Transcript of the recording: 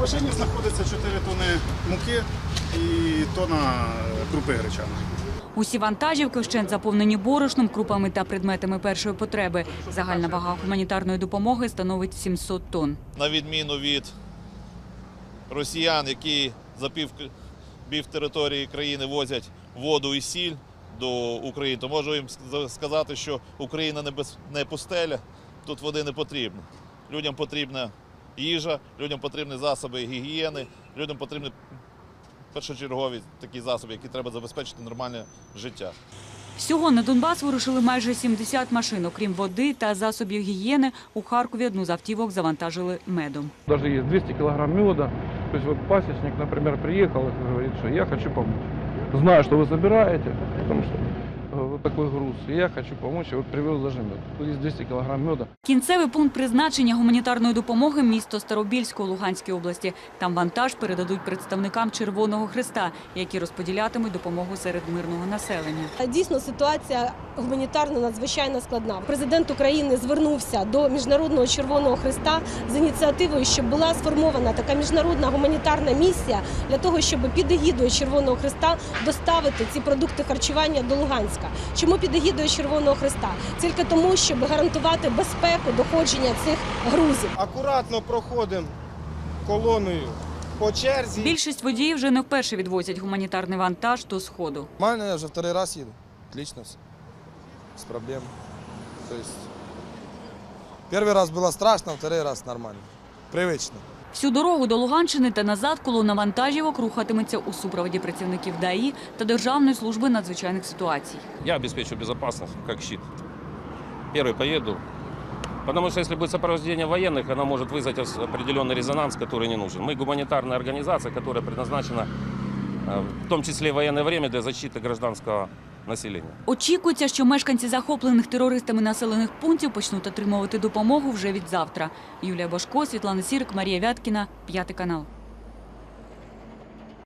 машині знаходиться 4 тони муки і тона крупи гречаної. Усі вантажівки вщент заповнені борошном, крупами та предметами першої потреби. Загальна вага гуманітарної допомоги становить 700 тонн. на відміну від росіян, які за пів, пів території країни возять воду і сіль до України, то можу їм сказати, що Україна не, без, не пустеля, тут води не потрібно. Людям потрібна їжа, людям потрібні засоби гігієни, людям потрібні першочергові такі засоби, які треба забезпечити нормальне життя. Всього на Донбас вирушили майже 70 машин. Окрім води та засобів гігієни, у Харкові одну з автівок завантажили медом. Даже есть 200 килограмм меда. То есть вот пасечник, например, приехал и говорит, что я хочу помочь. Знаю, что вы забираете, потому что э, вот такой груз. И я хочу помочь, вот привез даже мед. Тут есть 200 килограмм меда. Кінцевий пункт призначення гуманітарної допомоги – місто Старобільськ у Луганській області. Там вантаж передадуть представникам Червоного Христа, які розподілятимуть допомогу серед мирного населення. Дійсно, ситуація гуманітарна надзвичайно складна. Президент України звернувся до міжнародного Червоного Христа з ініціативою, щоб була сформована така міжнародна гуманітарна місія для того, щоб під егідою Червоного Христа доставити ці продукти харчування до Луганська. Чому під егідою Червоного Христа? Тільки тому, щоб гарантувати безпеку доходження цих грузів. акуратно проходимо колоною по черзі. Більшість водіїв вже не вперше відвозять гуманітарний вантаж до Сходу. Нормально, я уже второй раз еду. Отлично все. Без проблем. То есть первый раз было страшно, второй раз нормально. Привычно. Всю дорогу до Луганщини та назад колона вантажівок рухатиметься у супроводі працівників ДАІ та Державної служби надзвичайних ситуацій. Я обеспечу безопасность как щит. Первый поеду. Потому что если будет сопровождение военных, оно может вызвать ос- определенный резонанс, который не нужен. Мы гуманитарная организация, которая предназначена э, в том числе и в военное время для защиты гражданского населения. Очікується, що мешканці захоплених терористами населених пунктів почнуть отримувати допомогу вже від завтра. Юлія Башко, Світлана Сірик, Марія Вяткіна, п'ятий канал.